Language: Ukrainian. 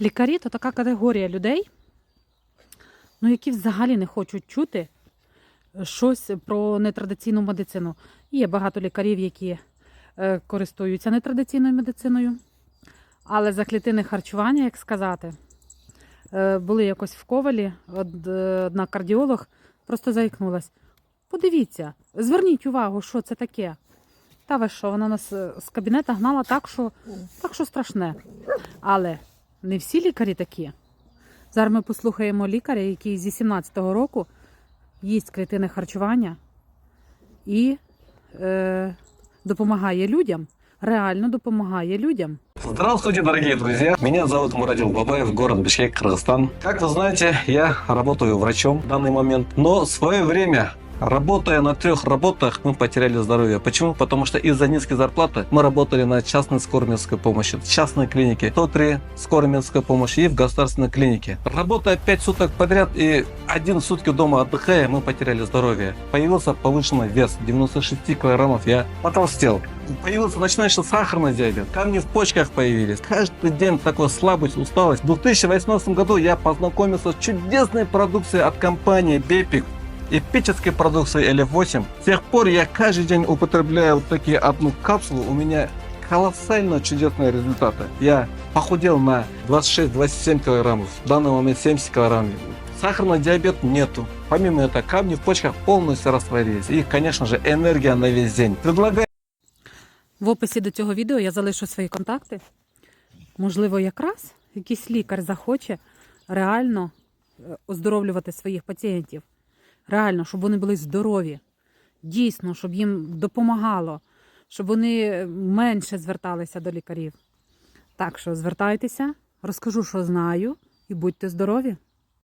Лікарі то така категорія людей, ну, які взагалі не хочуть чути щось про нетрадиційну медицину. Є багато лікарів, які е, користуються нетрадиційною медициною, але за клітини харчування, як сказати, е, були якось в ковалі, е, одна кардіолог просто заікнулась. Подивіться, зверніть увагу, що це таке. Та ви що, вона нас з кабінета гнала так, що, так, що страшне. Але не всі лікарі такі. Зараз ми послухаємо лікаря, який зі 17-го року їсть клітини харчування і е, допомагає людям, реально допомагає людям. Здравствуйте, дорогие друзья! Меня зовут Мурадил Бабаев, город Бишкек, Кыргызстан. Как вы знаете, я работаю врачом в данный момент, но в свое время Работая на трех работах, мы потеряли здоровье. Почему? Потому что из-за низкой зарплаты мы работали на частной скорой медицинской помощи, в частной клинике, 103 скорой медицинской помощи и в государственной клинике. Работая 5 суток подряд и один сутки дома отдыхая, мы потеряли здоровье. Появился повышенный вес, 96 килограммов я потолстел. Появился начинающий сахарный диабет, камни в почках появились. Каждый день такой слабость, усталость. В 2018 году я познакомился с чудесной продукцией от компании Бепик эпической продукции LF8. С тех пор я каждый день употребляю вот такие одну капсулу. У меня колоссально чудесные результаты. Я похудел на 26-27 килограммов. В данный момент 70 килограммов. Сахарный диабет нету. Помимо этого, камни в почках полностью растворились. И, конечно же, энергия на весь день. Предлагаю В описі до цього відео я залишу свої контакти. Можливо, якраз якийсь лікар захоче реально е, оздоровлювати своїх пацієнтів. Реально, щоб вони були здорові. Дійсно, щоб їм допомагало, щоб вони менше зверталися до лікарів. Так що звертайтеся, розкажу, що знаю, і будьте здорові!